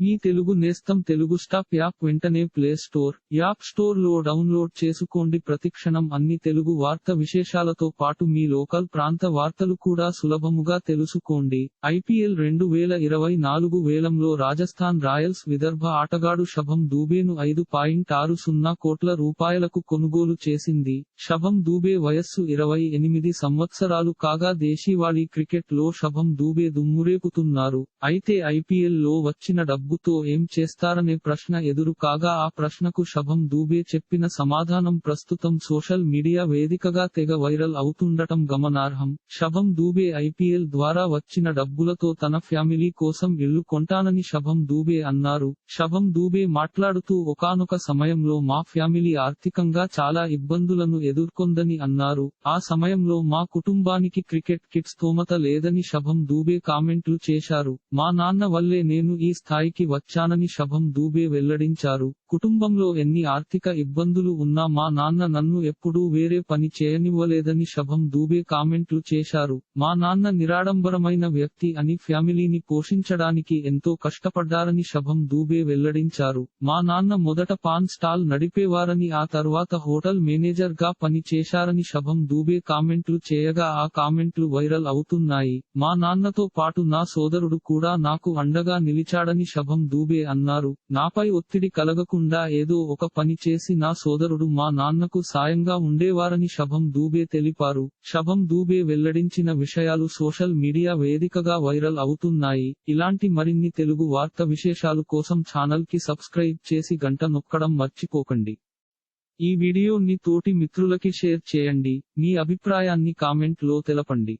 మీ తెలుగు నేస్తం Telugu stop app వెంటనే play store app స్టోర్లో డౌన్లోడ్ చేసుకోండి. ప్రతిక్షణం అన్ని తెలుగు వార్త విశేషాలతో పాటు మీ లోకల్ ప్రాంత వార్తలు కూడా సులభముగా తెలుసుకోండి. ఐపీఎల్ రెండు వేల ఇరవై నాలుగు వేలంలో రాజస్థాన్ రాయల్స్ విదర్భ ఆటగాడు శభం దూబేను ఐదు పాయింట్ ఆరు సున్నా కోట్ల రూపాయలకు కొనుగోలు చేసింది. శభం దూబే వయస్సు ఇరవై ఎనిమిది సంవత్సరాలు కాగా దేశీవాళీ క్రికెట్లో శభం దూబే దుమ్మురేపుతున్నారు. అయితే ఐపీఎల్లో వచ్చిన డబ్బు డబ్బుతో ఏం చేస్తారనే ప్రశ్న ఎదురు కాగా ఆ ప్రశ్నకు శభం దూబే చెప్పిన సమాధానం ప్రస్తుతం సోషల్ మీడియా వేదికగా తెగ వైరల్ అవుతుండటం గమనార్హం. శభం దూబే ఐపీఎల్ ద్వారా వచ్చిన డబ్బులతో తన ఫ్యామిలీ కోసం ఇల్లు కొంటానని శభం దూబే అన్నారు. శభం దూబే మాట్లాడుతూ ఒకానొక సమయంలో మా ఫ్యామిలీ ఆర్థికంగా చాలా ఇబ్బందులను ఎదుర్కొందని అన్నారు. ఆ సమయంలో మా కుటుంబానికి క్రికెట్ కిట్ స్తోమత లేదని శభం దూబే కామెంట్లు చేశారు. మా నాన్న వల్లే నేను ఈ స్థాయికి వచ్చానని శభం దూబే వెల్లడించారు. కుటుంబంలో ఎన్ని ఆర్థిక ఇబ్బందులు ఉన్నా మా నాన్న నన్ను ఎప్పుడూ వేరే పని చేయనివ్వలేదని శభం దూబే కామెంట్లు చేశారు. మా నాన్న నిరాడంబరమైన వ్యక్తి అని ఫ్యామిలీని పోషించడానికి ఎంతో కష్టపడ్డారని శభం దూబే వెల్లడించారు. మా నాన్న మొదట పాన్ స్టాల్ నడిపేవారని ఆ తర్వాత హోటల్ మేనేజర్గా పని చేశారని శభం దూబే కామెంట్లు చేయగా ఆ కామెంట్లు వైరల్ అవుతున్నాయి. మా నాన్నతో పాటు నా సోదరుడు కూడా నాకు అండగా నిలిచాడని శభం దూబే అన్నారు. నాపై ఒత్తిడి కలగకుండా ఏదో ఒక పని చేసి నా సోదరుడు మా నాన్నకు సాయంగా ఉండేవారని శభం దూబే తెలిపారు. శభం దూబే వెల్లడించిన విషయాలు సోషల్ మీడియా వేదికగా వైరల్ అవుతున్నాయి. ఇలాంటి మరిన్ని తెలుగు వార్త విశేషాలు కోసం ఛానల్కి సబ్స్క్రైబ్ చేసి గంట నొక్కడం మర్చిపోకండి. ఈ వీడియోని తోటి మిత్రులకి షేర్ చేయండి. మీ అభిప్రాయాన్ని కామెంట్లో తెలపండి.